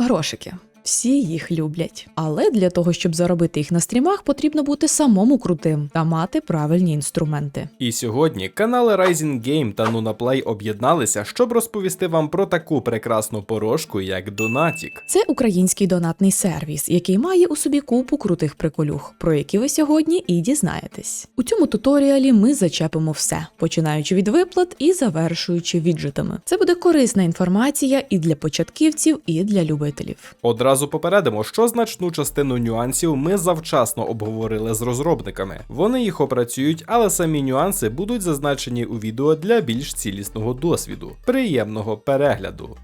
Грошики. Всі їх люблять. Але для того, щоб заробити їх на стрімах, потрібно бути самому крутим та мати правильні інструменти. І сьогодні канали Rising Game та NunaPlay об'єдналися, щоб розповісти вам про таку прекрасну порошку, як Донатік. Це український донатний сервіс, який має у собі купу крутих приколюх, про які ви сьогодні і дізнаєтесь. У цьому туторіалі ми зачепимо все, починаючи від виплат і завершуючи віджитами. Це буде корисна інформація і для початківців, і для любителів. Одразу попередимо, що значну частину нюансів ми завчасно обговорили з розробниками. Вони їх опрацюють, але самі нюанси будуть зазначені у відео для більш цілісного досвіду. Приємного перегляду!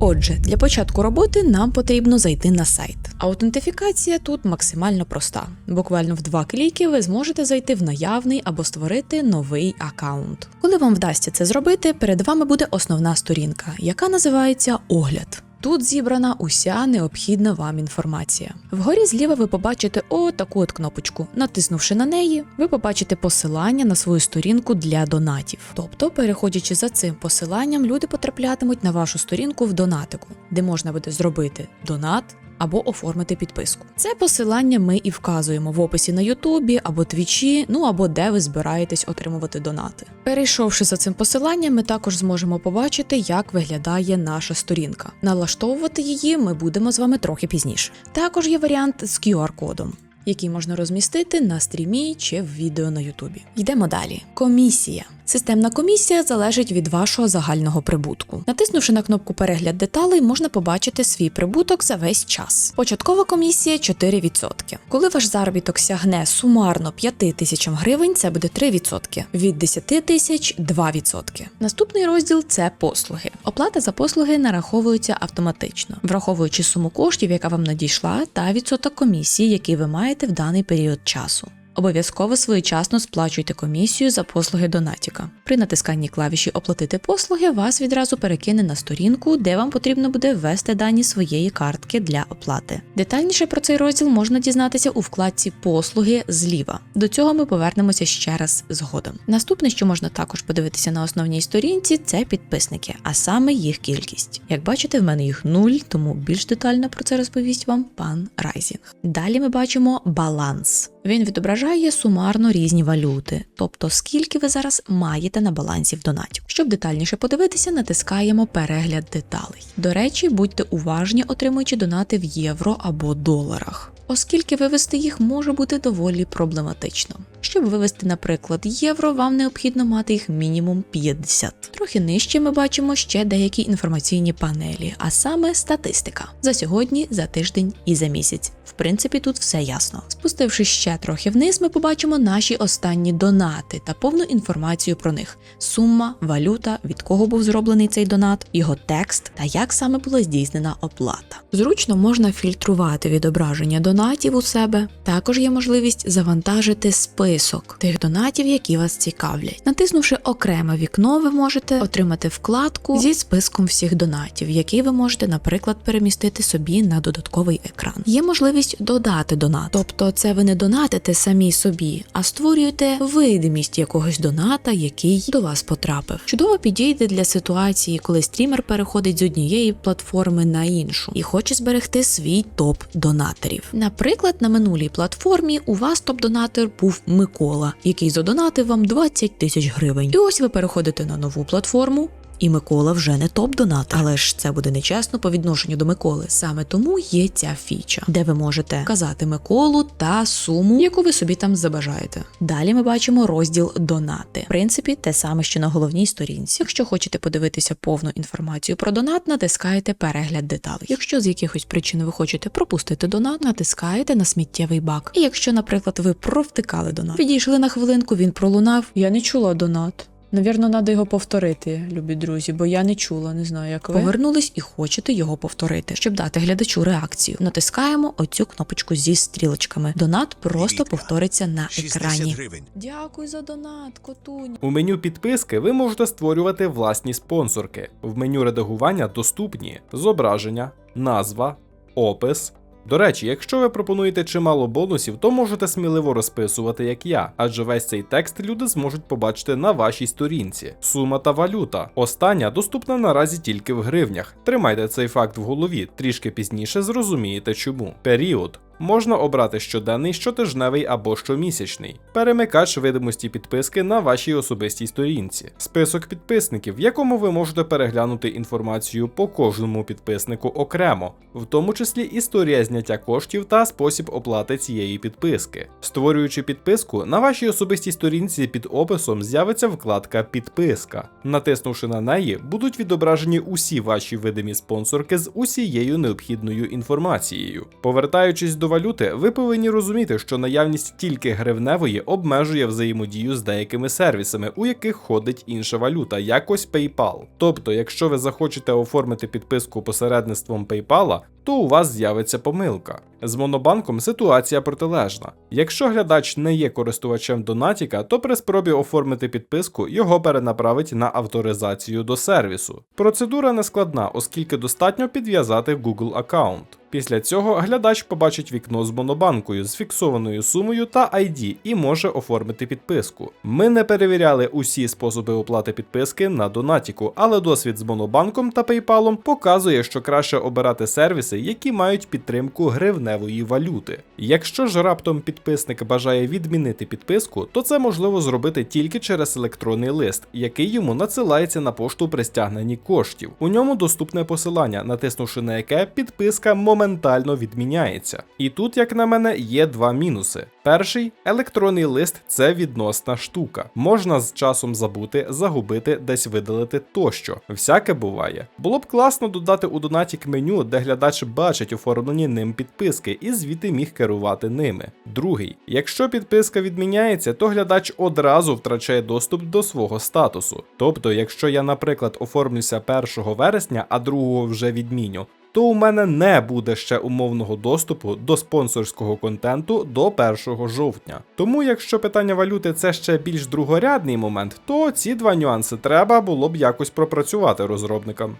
Отже, для початку роботи нам потрібно зайти на сайт. Аутентифікація тут максимально проста. Буквально в два кліки ви зможете зайти в наявний або створити новий аккаунт. Коли вам вдасться це зробити, перед вами буде основна сторінка, яка називається Огляд. Тут зібрана уся необхідна вам інформація. Вгорі зліва ви побачите отаку от кнопочку. Натиснувши на неї, ви побачите посилання на свою сторінку для донатів. Тобто, переходячи за цим посиланням, люди потраплятимуть на вашу сторінку в донатику, де можна буде зробити донат. Або оформити підписку. Це посилання ми і вказуємо в описі на Ютубі або Твічі, ну або де ви збираєтесь отримувати донати. Перейшовши за цим посиланням, ми також зможемо побачити, як виглядає наша сторінка. Налаштовувати її ми будемо з вами трохи пізніше. Також є варіант з QR-кодом. Який можна розмістити на стрімі чи в відео на Ютубі. Йдемо далі. Комісія. Системна комісія залежить від вашого загального прибутку. Натиснувши на кнопку Перегляд деталей, можна побачити свій прибуток за весь час. Початкова комісія 4%. Коли ваш заробіток сягне сумарно 5 тисячам гривень, це буде 3%. Від 10 тисяч 2%. Наступний розділ це послуги. Оплата за послуги нараховується автоматично, враховуючи суму коштів, яка вам надійшла, та відсоток комісії, який ви маєте в даний період часу. Обов'язково своєчасно сплачуйте комісію за послуги Донатіка. При натисканні клавіші Оплатити послуги вас відразу перекине на сторінку, де вам потрібно буде ввести дані своєї картки для оплати. Детальніше про цей розділ можна дізнатися у вкладці Послуги зліва. До цього ми повернемося ще раз згодом. Наступне, що можна також подивитися на основній сторінці, це підписники, а саме їх кількість. Як бачите, в мене їх нуль, тому більш детально про це розповість вам пан Райзінг. Далі ми бачимо баланс. Він відображає сумарно різні валюти, тобто скільки ви зараз маєте на балансі в донаті. Щоб детальніше подивитися, натискаємо перегляд деталей. До речі, будьте уважні, отримуючи донати в євро або доларах. Оскільки вивести їх може бути доволі проблематично. Щоб вивести, наприклад, євро, вам необхідно мати їх мінімум 50. Трохи нижче ми бачимо ще деякі інформаційні панелі, а саме статистика за сьогодні, за тиждень і за місяць. В принципі, тут все ясно. Спустивши ще трохи вниз, ми побачимо наші останні донати та повну інформацію про них: сума, валюта, від кого був зроблений цей донат, його текст та як саме була здійснена оплата. Зручно можна фільтрувати відображення донатів у себе. Також є можливість завантажити список тих донатів, які вас цікавлять. Натиснувши окреме вікно, ви можете отримати вкладку зі списком всіх донатів, які ви можете, наприклад, перемістити собі на додатковий екран. Є можливість додати донат, тобто це ви не донатите самі собі, а створюєте видимість якогось доната, який до вас потрапив. Чудово підійде для ситуації, коли стрімер переходить з однієї платформи на іншу і хоче зберегти свій топ донаторів. Наприклад, на минулій платформі у вас топ-донатор був Микола, який задонатив вам 20 тисяч гривень. І ось ви переходите на нову платформу. І Микола вже не топ-донат, але ж це буде нечесно по відношенню до Миколи. Саме тому є ця фіча, де ви можете вказати Миколу та суму, яку ви собі там забажаєте. Далі ми бачимо розділ донати. В принципі, те саме, що на головній сторінці. Якщо хочете подивитися повну інформацію про донат, натискаєте перегляд деталей. Якщо з якихось причин ви хочете пропустити донат, натискаєте на сміттєвий бак. І якщо, наприклад, ви провтикали донат, відійшли на хвилинку, він пролунав. Я не чула донат. Навірно, треба його повторити, любі друзі, бо я не чула, не знаю, як ви. Повернулись і хочете його повторити. Щоб дати глядачу реакцію, натискаємо оцю кнопочку зі стрілочками. Донат просто повториться на екрані. гривень. Дякую за донат, котунь. У меню підписки ви можете створювати власні спонсорки. В меню редагування доступні зображення, назва, опис, До речі, якщо ви пропонуєте чимало бонусів, то можете сміливо розписувати як я, адже весь цей текст люди зможуть побачити на вашій сторінці. Сума та валюта. Остання доступна наразі тільки в гривнях. Тримайте цей факт в голові, трішки пізніше зрозумієте чому. Період. Можна обрати щоденний, щотижневий або щомісячний. Перемикач видимості підписки на вашій особистій сторінці. Список підписників, в якому ви можете переглянути інформацію по кожному підписнику окремо, в тому числі історія зняття коштів та спосіб оплати цієї підписки. Створюючи підписку, на вашій особистій сторінці під описом з'явиться вкладка Підписка. Натиснувши на неї, будуть відображені усі ваші видимі спонсорки з усією необхідною інформацією. Повертаючись до валюти, ви повинні розуміти, що наявність тільки гривневої обмежує взаємодію з деякими сервісами, у яких ходить інша валюта, якось PayPal. Тобто, якщо ви захочете оформити підписку посередництвом PayPal, то у вас з'явиться помилка. З монобанком ситуація протилежна. Якщо глядач не є користувачем Донатіка, то при спробі оформити підписку його перенаправить на авторизацію до сервісу. Процедура не складна, оскільки достатньо підв'язати Google аккаунт. Після цього глядач побачить вікно з монобанкою з фіксованою сумою та ID і може оформити підписку. Ми не перевіряли усі способи оплати підписки на Донатіку, але досвід з монобанком та PayPal показує, що краще обирати сервіси, які мають підтримку гривневої валюти. Якщо ж раптом підписник бажає відмінити підписку, то це можливо зробити тільки через електронний лист, який йому надсилається на пошту при стягненні коштів. У ньому доступне посилання, натиснувши на яке підписка моментально відміняється. І тут, як на мене, є два мінуси. Перший електронний лист це відносна штука. Можна з часом забути, загубити, десь видалити тощо. Всяке буває. Було б класно додати у донатік меню, де глядач бачить оформлені ним підписки і звідти міг керувати ними. Другий, якщо підписка відміняється, то глядач одразу втрачає доступ до свого статусу. Тобто, якщо я, наприклад, оформлюся 1 вересня, а другого вже відміню, то у мене не буде ще умовного доступу до спонсорського контенту до 1 жовтня. Тому, якщо питання валюти це ще більш другорядний момент, то ці два нюанси треба було б якось пропрацювати розробникам.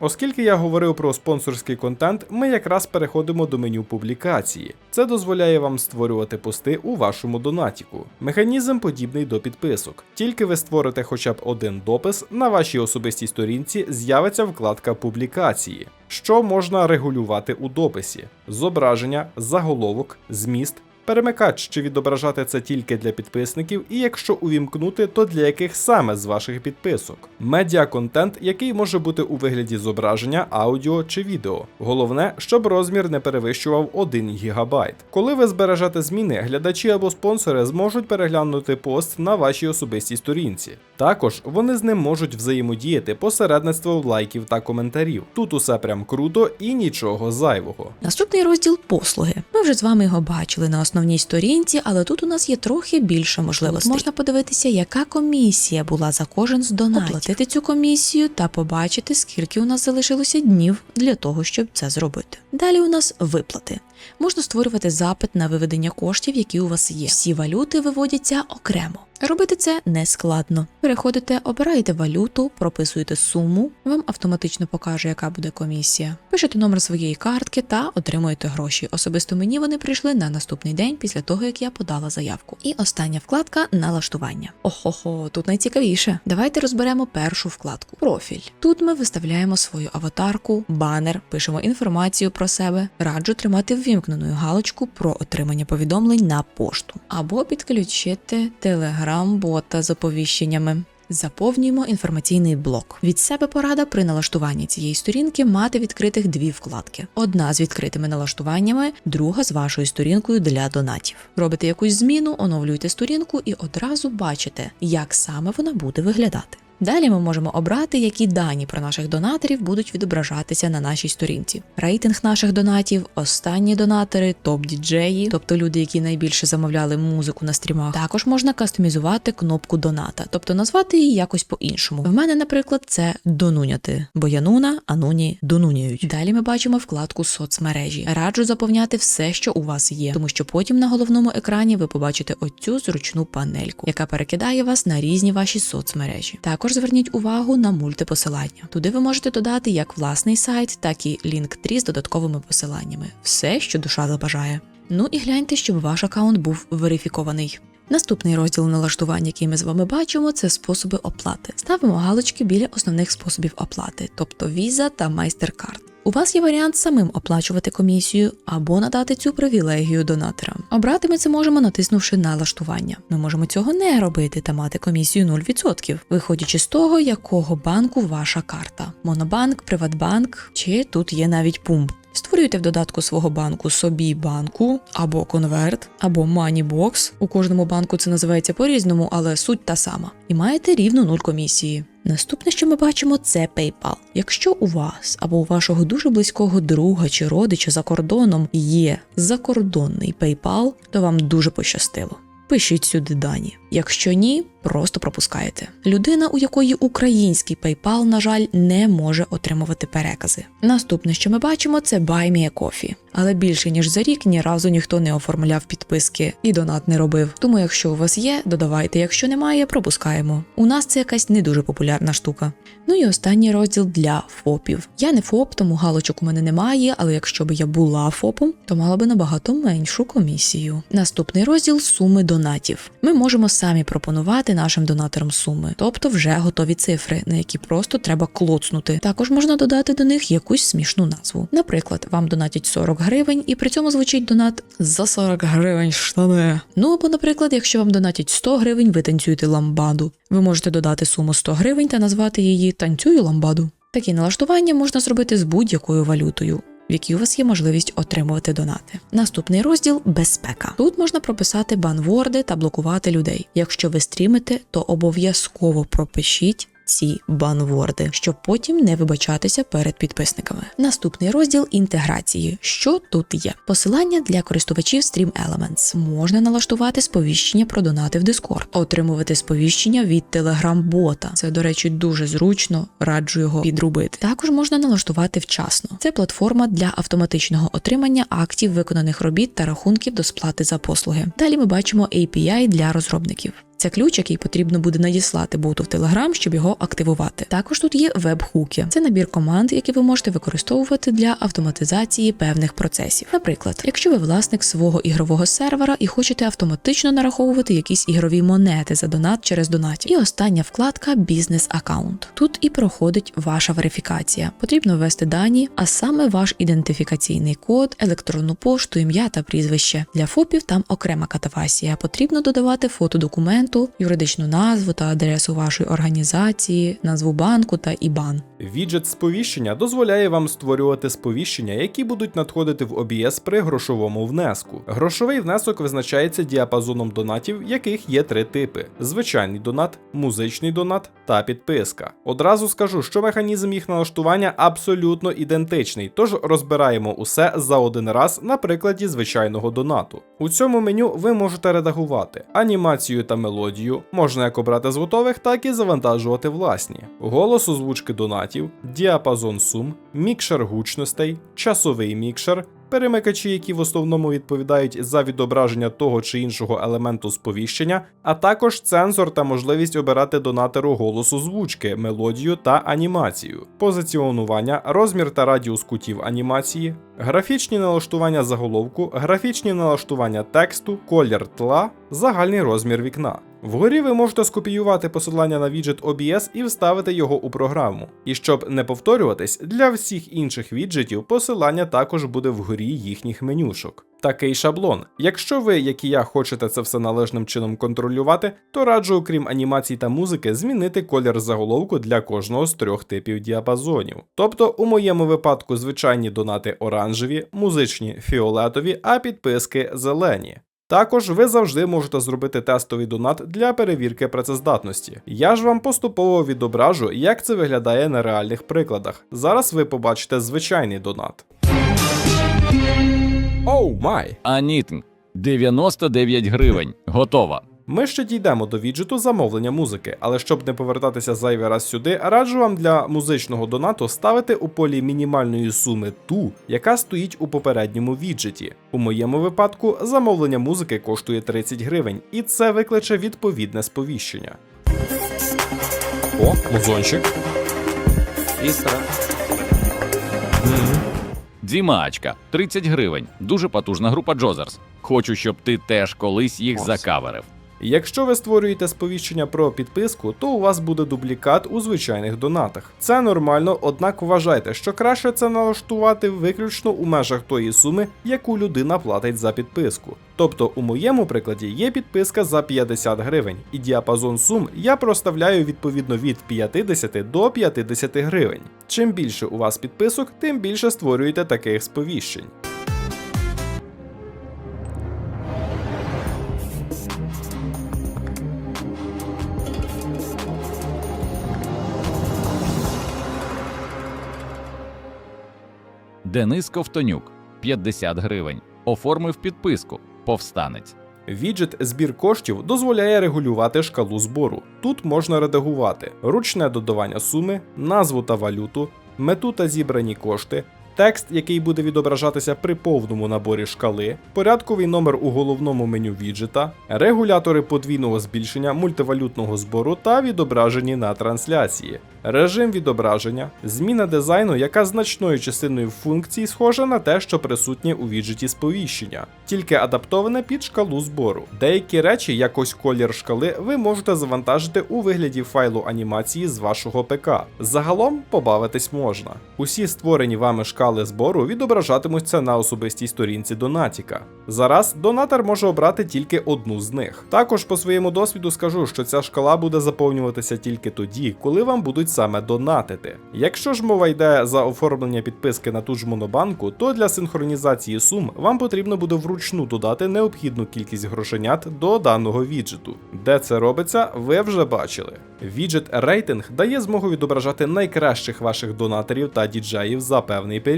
Оскільки я говорив про спонсорський контент, ми якраз переходимо до меню публікації. Це дозволяє вам створювати пости у вашому донатіку. Механізм подібний до підписок. Тільки ви створите хоча б один допис, на вашій особистій сторінці з'явиться вкладка публікації, що можна регулювати у дописі: зображення, заголовок, зміст. Перемикач чи відображати це тільки для підписників, і якщо увімкнути, то для яких саме з ваших підписок. Медіа-контент, який може бути у вигляді зображення, аудіо чи відео. Головне, щоб розмір не перевищував 1 ГБ. Коли ви збережете зміни, глядачі або спонсори зможуть переглянути пост на вашій особистій сторінці. Також вони з ним можуть взаємодіяти посередництвом лайків та коментарів. Тут усе прям круто і нічого зайвого. Наступний розділ послуги. Ми вже з вами його бачили на основній сторінці, але тут у нас є трохи більше можливостей. Можна подивитися, яка комісія була за кожен з донатів, оплатити цю комісію та побачити, скільки у нас залишилося днів для того, щоб це зробити. Далі у нас виплати. Можна створювати запит на виведення коштів, які у вас є. Всі валюти виводяться окремо. Робити це не складно. Переходите, обираєте валюту, прописуєте суму, вам автоматично покаже, яка буде комісія. Пишете номер своєї картки та отримуєте гроші. Особисто мені вони прийшли на наступний день після того, як я подала заявку. І остання вкладка налаштування. Охо-хо, тут найцікавіше. Давайте розберемо першу вкладку профіль. Тут ми виставляємо свою аватарку, банер, пишемо інформацію про себе. Раджу тримати ввімкненою галочку про отримання повідомлень на пошту або підключити телеграм-бота з оповіщеннями. Заповнюємо інформаційний блок. Від себе порада при налаштуванні цієї сторінки мати відкритих дві вкладки: одна з відкритими налаштуваннями, друга з вашою сторінкою для донатів. Робите якусь зміну, оновлюйте сторінку і одразу бачите, як саме вона буде виглядати. Далі ми можемо обрати, які дані про наших донаторів будуть відображатися на нашій сторінці. Рейтинг наших донатів, останні донатори, топ-діджеї, тобто люди, які найбільше замовляли музику на стрімах. Також можна кастомізувати кнопку доната, тобто назвати її якось по-іншому. В мене, наприклад, це донуняти, бо я нуна, а нуні донуняють. Далі ми бачимо вкладку соцмережі. Раджу заповняти все, що у вас є, тому що потім на головному екрані ви побачите оцю зручну панельку, яка перекидає вас на різні ваші соцмережі. Також Також зверніть увагу на мультипосилання. Туди ви можете додати як власний сайт, так і Linktree з додатковими посиланнями. Все, що душа забажає. Ну і гляньте, щоб ваш аккаунт був верифікований. Наступний розділ налаштувань, який ми з вами бачимо, це способи оплати. Ставимо галочки біля основних способів оплати, тобто Visa та MasterCard. У вас є варіант самим оплачувати комісію або надати цю привілегію донаторам. Обрати ми це можемо, натиснувши налаштування. Ми можемо цього не робити та мати комісію 0%, виходячи з того, якого банку ваша карта: Монобанк, Приватбанк чи тут є навіть пумп. Створюйте в додатку свого банку собі банку або конверт, або Moneybox. У кожному банку це називається по-різному, але суть та сама. І маєте рівну нуль комісії. Наступне, що ми бачимо, це PayPal. Якщо у вас або у вашого дуже близького друга чи родича за кордоном є закордонний PayPal, то вам дуже пощастило. Пишіть сюди дані. Якщо ні, просто пропускаєте. Людина, у якої український PayPal, на жаль, не може отримувати перекази. Наступне, що ми бачимо, це Buy Me a Coffee. Але більше ніж за рік ні разу ніхто не оформляв підписки і донат не робив. Тому, якщо у вас є, додавайте. Якщо немає, пропускаємо. У нас це якась не дуже популярна штука. Ну і останній розділ для ФОПів. Я не ФОП, тому галочок у мене немає, але якщо б я була ФОПом, то мала би набагато меншу комісію. Наступний розділ суми донатів. Ми можемо самі пропонувати нашим донаторам суми, тобто вже готові цифри, на які просто треба клоцнути. Також можна додати до них якусь смішну назву. Наприклад, вам донатять 40 гривень, і при цьому звучить донат за 40 гривень штани. Ну або, наприклад, якщо вам донатять 100 гривень, ви танцюєте ламбаду. Ви можете додати суму 100 гривень та назвати її танцюю ламбаду. Такі налаштування можна зробити з будь-якою валютою. В якій у вас є можливість отримувати донати. Наступний розділ безпека. Тут можна прописати банворди та блокувати людей. Якщо ви стрімите, то обов'язково пропишіть ці банворди, щоб потім не вибачатися перед підписниками. Наступний розділ інтеграції. Що тут є? Посилання для користувачів Stream Elements. Можна налаштувати сповіщення про донати в Discord, отримувати сповіщення від Telegram-бота. Це, до речі, дуже зручно, раджу його підрубити. Також можна налаштувати вчасно. Це платформа для автоматичного отримання актів виконаних робіт та рахунків до сплати за послуги. Далі ми бачимо API для розробників. Це ключ, який потрібно буде надіслати боту в Telegram, щоб його активувати. Також тут є веб-хуки. Це набір команд, які ви можете використовувати для автоматизації певних процесів. Наприклад, якщо ви власник свого ігрового сервера і хочете автоматично нараховувати якісь ігрові монети за донат через донаті. І остання вкладка бізнес аккаунт. Тут і проходить ваша верифікація. Потрібно ввести дані, а саме ваш ідентифікаційний код, електронну пошту, ім'я та прізвище. Для ФОПів там окрема катавасія. Потрібно додавати фото документу, юридичну назву та адресу вашої організації, назву банку та ІБАН. Віджит сповіщення дозволяє вам створювати сповіщення, які будуть надходити в OBS при грошовому внеску. Грошовий внесок визначається діапазоном донатів, яких є три типи: звичайний донат, музичний донат та підписка. Одразу скажу, що механізм їх налаштування абсолютно ідентичний, тож розбираємо усе за один раз на прикладі звичайного донату. У цьому меню ви можете редагувати анімацію та мелодію, можна як обрати з готових, так і завантажувати власні. Голос озвучки донатів, діапазон сум, мікшер гучностей, часовий мікшер. Перемикачі, які в основному відповідають за відображення того чи іншого елементу сповіщення, а також цензор та можливість обирати донатеру голос озвучки, мелодію та анімацію, позиціонування, розмір та радіус кутів анімації, графічні налаштування заголовку, графічні налаштування тексту, колір тла, загальний розмір вікна. Вгорі ви можете скопіювати посилання на віджит OBS і вставити його у програму. І щоб не повторюватись, для всіх інших віджитів посилання також буде вгорі їхніх менюшок. Такий шаблон. Якщо ви, як і я, хочете це все належним чином контролювати, то раджу, окрім анімацій та музики, змінити колір заголовку для кожного з трьох типів діапазонів. Тобто, у моєму випадку звичайні донати оранжеві, музичні фіолетові, а підписки зелені. Також ви завжди можете зробити тестовий донат для перевірки працездатності. Я ж вам поступово відображу, як це виглядає на реальних прикладах. Зараз ви побачите звичайний донат. Оу май! Анітн 99 гривень. Готова. Ми ще дійдемо до віджиту замовлення музики, але щоб не повертатися зайвий раз сюди, раджу вам для музичного донату ставити у полі мінімальної суми ту, яка стоїть у попередньому віджиті. У моєму випадку замовлення музики коштує 30 гривень, і це викличе відповідне сповіщення. О, музончик. Істра. Дімаачка 30 гривень. Дуже потужна група Джозерс. Хочу, щоб ти теж колись їх закаверив. Якщо ви створюєте сповіщення про підписку, то у вас буде дублікат у звичайних донатах. Це нормально, однак вважайте, що краще це налаштувати виключно у межах тої суми, яку людина платить за підписку. Тобто, у моєму прикладі є підписка за 50 гривень, і діапазон сум я проставляю відповідно від 50 до 50 гривень. Чим більше у вас підписок, тим більше створюєте таких сповіщень. Денис Ковтонюк 50 гривень. Оформив підписку. Повстанець. Віджит збір коштів дозволяє регулювати шкалу збору. Тут можна редагувати ручне додавання суми, назву та валюту, мету та зібрані кошти, текст, який буде відображатися при повному наборі шкали, порядковий номер у головному меню віджита, регулятори подвійного збільшення мультивалютного збору та відображені на трансляції. Режим відображення, зміна дизайну, яка значною частиною функцій схожа на те, що присутнє у віджиті сповіщення, тільки адаптоване під шкалу збору. Деякі речі, як ось колір шкали, ви можете завантажити у вигляді файлу анімації з вашого ПК. Загалом побавитись можна. Усі створені вами шкали збору відображатимуться на особистій сторінці Донатіка. Зараз донатор може обрати тільки одну з них. Також по своєму досвіду скажу, що ця шкала буде заповнюватися тільки тоді, коли вам будуть саме донатити. Якщо ж мова йде за оформлення підписки на ту ж монобанку, то для синхронізації сум вам потрібно буде вручну додати необхідну кількість грошенят до даного віджиту. Де це робиться, ви вже бачили. Віджит рейтинг дає змогу відображати найкращих ваших донаторів та діджеїв за певний період.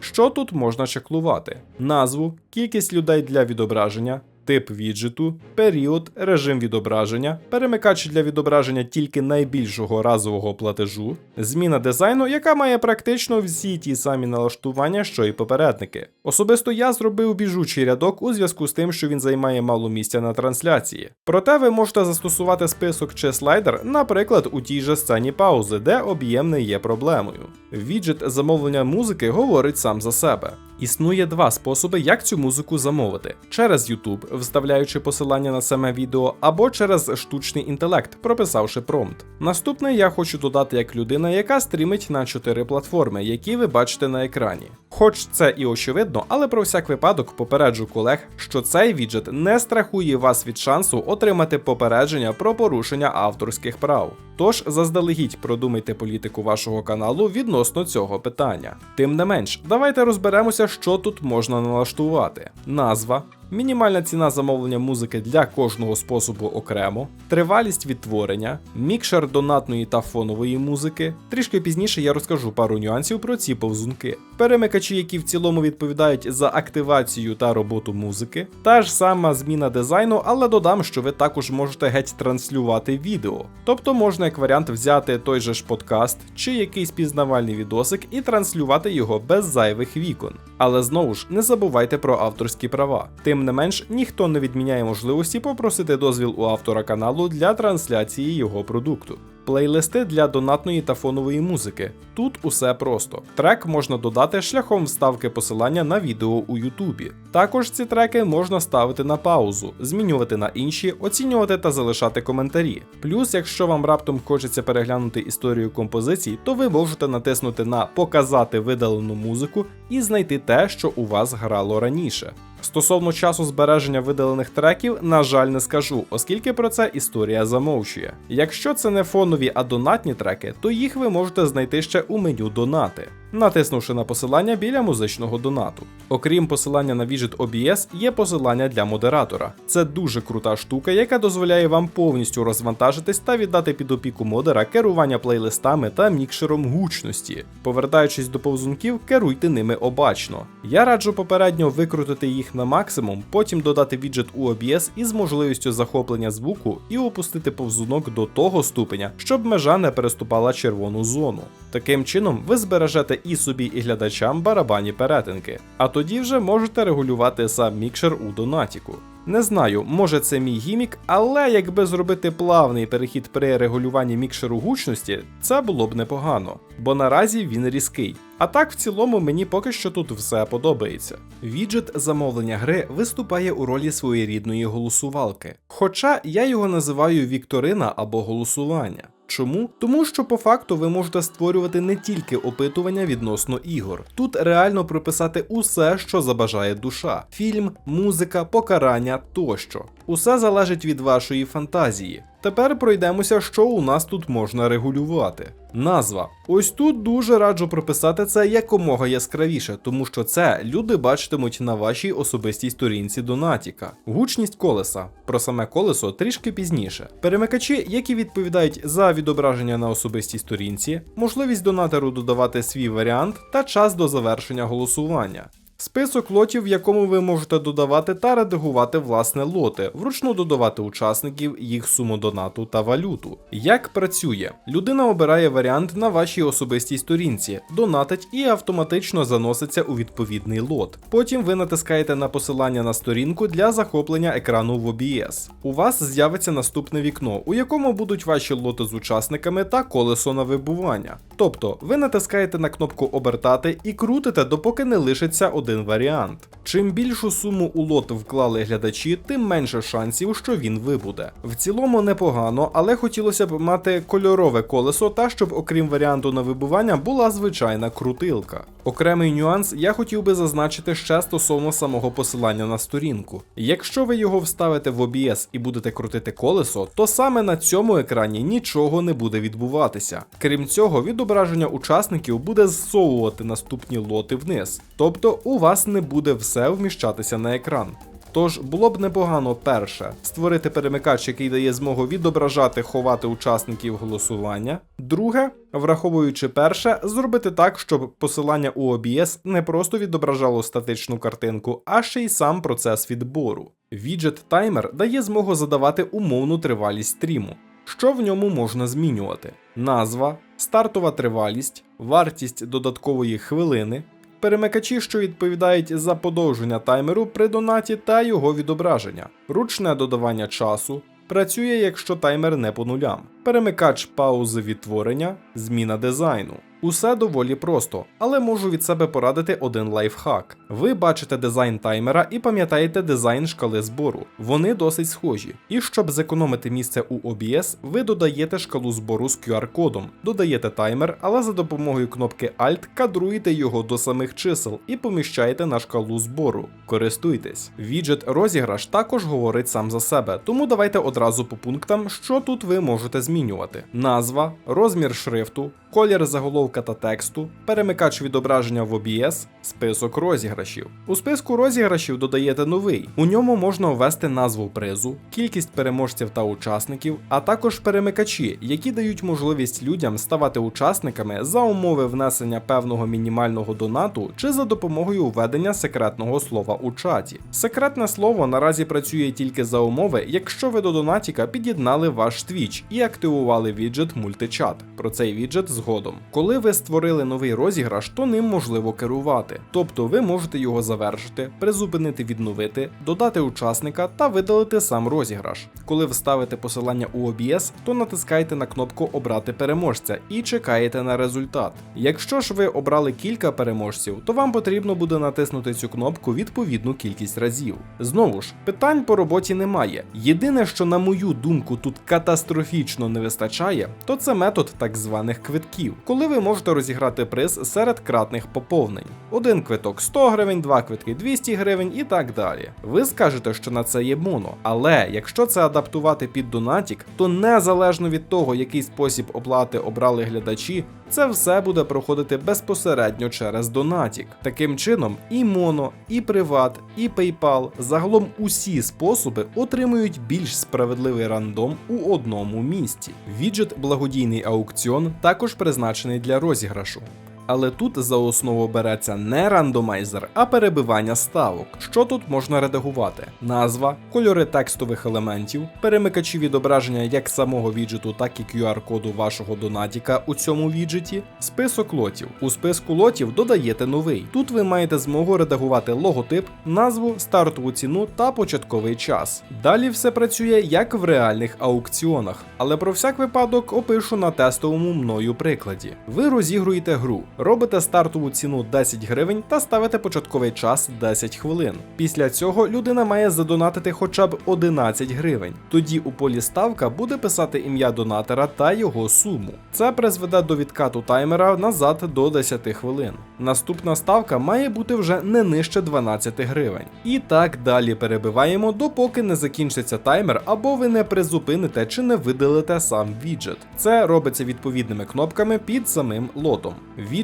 Що тут можна чеклувати? Назву, кількість людей для відображення, тип віджиту, період, режим відображення, перемикач для відображення тільки найбільшого разового платежу, зміна дизайну, яка має практично всі ті самі налаштування, що і попередники. Особисто я зробив біжучий рядок у зв'язку з тим, що він займає мало місця на трансляції. Проте ви можете застосувати список чи слайдер, наприклад, у тій же сцені паузи, де об'єм не є проблемою. Віджит замовлення музики говорить сам за себе. Існує два способи, як цю музику замовити: через YouTube, вставляючи посилання на саме відео, або через штучний інтелект, прописавши промпт. Наступне я хочу додати як людина, яка стрімить на чотири платформи, які ви бачите на екрані. Хоч це і очевидно, але про всяк випадок попереджу колег, що цей віджет не страхує вас від шансу отримати попередження про порушення авторських прав. Тож заздалегідь продумайте політику вашого каналу відносно цього питання. Тим не менш, давайте розберемося, що тут можна налаштувати: назва. Мінімальна ціна замовлення музики для кожного способу окремо, тривалість відтворення, мікшер донатної та фонової музики. Трішки пізніше я розкажу пару нюансів про ці повзунки. Перемикачі, які в цілому відповідають за активацію та роботу музики. Та ж сама зміна дизайну, але додам, що ви також можете геть транслювати відео. Тобто можна як варіант взяти той же ж подкаст чи якийсь пізнавальний відосик і транслювати його без зайвих вікон. Але знову ж не забувайте про авторські права. Тим не менш, ніхто не відміняє можливості попросити дозвіл у автора каналу для трансляції його продукту. Плейлисти для донатної та фонової музики. Тут усе просто. Трек можна додати шляхом вставки посилання на відео у Ютубі. Також ці треки можна ставити на паузу, змінювати на інші, оцінювати та залишати коментарі. Плюс, якщо вам раптом хочеться переглянути історію композицій, то ви можете натиснути на Показати видалену музику і знайти те, що у вас грало раніше. Стосовно часу збереження видалених треків, на жаль, не скажу, оскільки про це історія замовчує. Якщо це не фонові, а донатні треки, то їх ви можете знайти ще у меню Донати, натиснувши на посилання біля музичного донату. Окрім посилання на віджит OBS, є посилання для модератора. Це дуже крута штука, яка дозволяє вам повністю розвантажитись та віддати під опіку модера керування плейлистами та мікшером гучності. Повертаючись до повзунків, керуйте ними обачно. Я раджу попередньо викрутити їх на максимум, потім додати віджит у OBS із можливістю захоплення звуку і опустити повзунок до того ступеня, щоб межа не переступала червону зону. Таким чином, ви збережете і собі, і глядачам барабані перетинки, а тоді вже можете регулювати сам мікшер у донатіку. Не знаю, може це мій гімік, але якби зробити плавний перехід при регулюванні мікшеру гучності, це було б непогано, бо наразі він різкий. А так, в цілому, мені поки що тут все подобається. Віджит замовлення гри виступає у ролі своєрідної голосувалки. Хоча я його називаю Вікторина або голосування. Чому? Тому що по факту ви можете створювати не тільки опитування відносно ігор. Тут реально прописати усе, що забажає душа: фільм, музика, покарання тощо. Усе залежить від вашої фантазії. Тепер пройдемося, що у нас тут можна регулювати. Назва. Ось тут дуже раджу прописати це якомога яскравіше, тому що це люди бачитимуть на вашій особистій сторінці Донатіка. Гучність колеса. Про саме колесо трішки пізніше. Перемикачі, які відповідають за відображення на особистій сторінці, можливість донатеру додавати свій варіант та час до завершення голосування. Список лотів, в якому ви можете додавати та редагувати власне лоти, вручну додавати учасників, їх суму донату та валюту. Як працює? Людина обирає варіант на вашій особистій сторінці, донатить і автоматично заноситься у відповідний лот. Потім ви натискаєте на посилання на сторінку для захоплення екрану в OBS. У вас з'явиться наступне вікно, у якому будуть ваші лоти з учасниками та колесо на вибування. Тобто ви натискаєте на кнопку обертати і крутите, допоки не лишиться один варіант. Чим більшу суму у лот вклали глядачі, тим менше шансів, що він вибуде. В цілому непогано, але хотілося б мати кольорове колесо та щоб, окрім варіанту на вибування, була звичайна крутилка. Окремий нюанс я хотів би зазначити ще стосовно самого посилання на сторінку. Якщо ви його вставите в OBS і будете крутити колесо, то саме на цьому екрані нічого не буде відбуватися. Крім цього, відображення учасників буде зсовувати наступні лоти вниз, тобто у вас не буде все вміщатися на екран. Тож було б непогано перше створити перемикач, який дає змогу відображати, ховати учасників голосування. Друге, враховуючи перше, зробити так, щоб посилання у OBS не просто відображало статичну картинку, а ще й сам процес відбору. Віджет таймер дає змогу задавати умовну тривалість стріму. Що в ньому можна змінювати? Назва, стартова тривалість, вартість додаткової хвилини, перемикачі, що відповідають за подовження таймеру при донаті та його відображення, ручне додавання часу. Працює, якщо таймер не по нулям. Перемикач паузи відтворення, зміна дизайну. Усе доволі просто, але можу від себе порадити один лайфхак. Ви бачите дизайн таймера і пам'ятаєте дизайн шкали збору. Вони досить схожі. І щоб зекономити місце у OBS, ви додаєте шкалу збору з QR-кодом, додаєте таймер, але за допомогою кнопки Alt кадруєте його до самих чисел і поміщаєте на шкалу збору. Користуйтесь. Віджит розіграш також говорить сам за себе, тому давайте одразу по пунктам, що тут ви можете змінювати: назва, розмір шрифту, колір заголовка та тексту, перемикач відображення в OBS, список розіграшів. У списку розіграшів додаєте новий. У ньому можна ввести назву призу, кількість переможців та учасників, а також перемикачі, які дають можливість людям ставати учасниками за умови внесення певного мінімального донату чи за допомогою введення секретного слова у чаті. Секретне слово наразі працює тільки за умови, якщо ви до донатіка під'єднали ваш Twitch і активували віджит мультичат. Про цей віджит згодом. Коли ви створили новий розіграш, то ним можливо керувати. Тобто ви можете його завершити, призупинити відновити, додати учасника та видалити сам розіграш. Коли вставите посилання у OBS, то натискайте на кнопку Обрати переможця і чекаєте на результат. Якщо ж ви обрали кілька переможців, то вам потрібно буде натиснути цю кнопку відповідну кількість разів. Знову ж, питань по роботі немає. Єдине, що на мою думку тут катастрофічно не вистачає, то це метод так званих квитків, коли ви можете розіграти приз серед кратних поповнень. Один квиток 100 гривень, два квитки 200 гривень і так далі. Ви скажете, що на це є моно, але якщо це адаптувати під донатік, то незалежно від того, який спосіб оплати обрали глядачі, це все буде проходити безпосередньо через донатік. Таким чином, і Моно, і Приват, і PayPal, загалом усі способи отримують більш справедливий рандом у одному місці. Віджит благодійний аукціон також призначений для розіграшу. Але тут за основу береться не рандомайзер, а перебивання ставок. Що тут можна редагувати? Назва, кольори текстових елементів, перемикачі відображення як самого віджиту, так і QR-коду вашого донатіка у цьому віджиті, список лотів. У списку лотів додаєте новий. Тут ви маєте змогу редагувати логотип, назву, стартову ціну та початковий час. Далі все працює як в реальних аукціонах, але про всяк випадок опишу на тестовому мною прикладі. Ви розігруєте гру, робите стартову ціну 10 гривень та ставите початковий час 10 хвилин. Після цього людина має задонатити хоча б 11 гривень. Тоді у полі ставка буде писати ім'я донатора та його суму. Це призведе до відкату таймера назад до 10 хвилин. Наступна ставка має бути вже не нижче 12 гривень. І так далі перебиваємо, допоки не закінчиться таймер або ви не призупините чи не видалите сам віджит. Це робиться відповідними кнопками під самим лотом.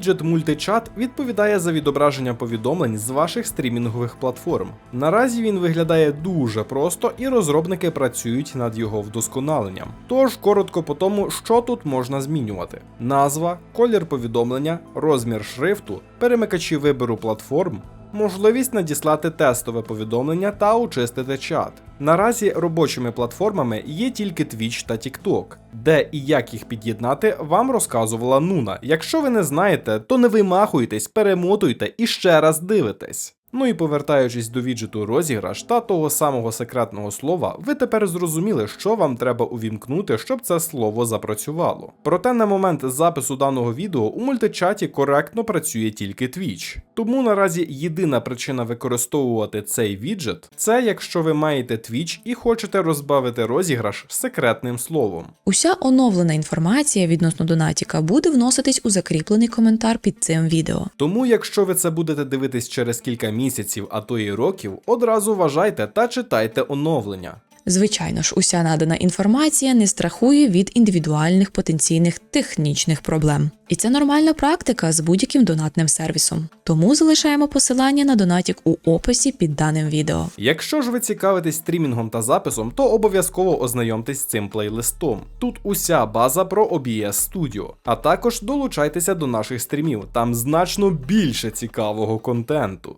Віджит мультичат відповідає за відображення повідомлень з ваших стрімінгових платформ. Наразі він виглядає дуже просто і розробники працюють над його вдосконаленням. Тож коротко по тому, що тут можна змінювати: назва, колір повідомлення, розмір шрифту, перемикачі вибору платформ, можливість надіслати тестове повідомлення та очистити чат. Наразі робочими платформами є тільки Twitch та TikTok, де і як їх під'єднати, вам розказувала Нуна. Якщо ви не знаєте, то не вимахуйтесь, перемотуйте і ще раз дивитесь. Ну і повертаючись до віджиту розіграш та того самого секретного слова, ви тепер зрозуміли, що вам треба увімкнути, щоб це слово запрацювало. Проте на момент запису даного відео у мультичаті коректно працює тільки Twitch. Тому наразі єдина причина використовувати цей віджит це якщо ви маєте Twitch і хочете розбавити розіграш секретним словом. Уся оновлена інформація відносно донатіка буде вноситись у закріплений коментар під цим відео. Тому, якщо ви це будете дивитись через кілька місяців, а то і років, одразу вважайте та читайте оновлення. Звичайно ж, уся надана інформація не страхує від індивідуальних потенційних технічних проблем. І це нормальна практика з будь-яким донатним сервісом. Тому залишаємо посилання на донатік у описі під даним відео. Якщо ж ви цікавитесь стрімінгом та записом, то обов'язково ознайомтесь з цим плейлистом. Тут уся база про OBS Studio, а також долучайтеся до наших стрімів, там значно більше цікавого контенту.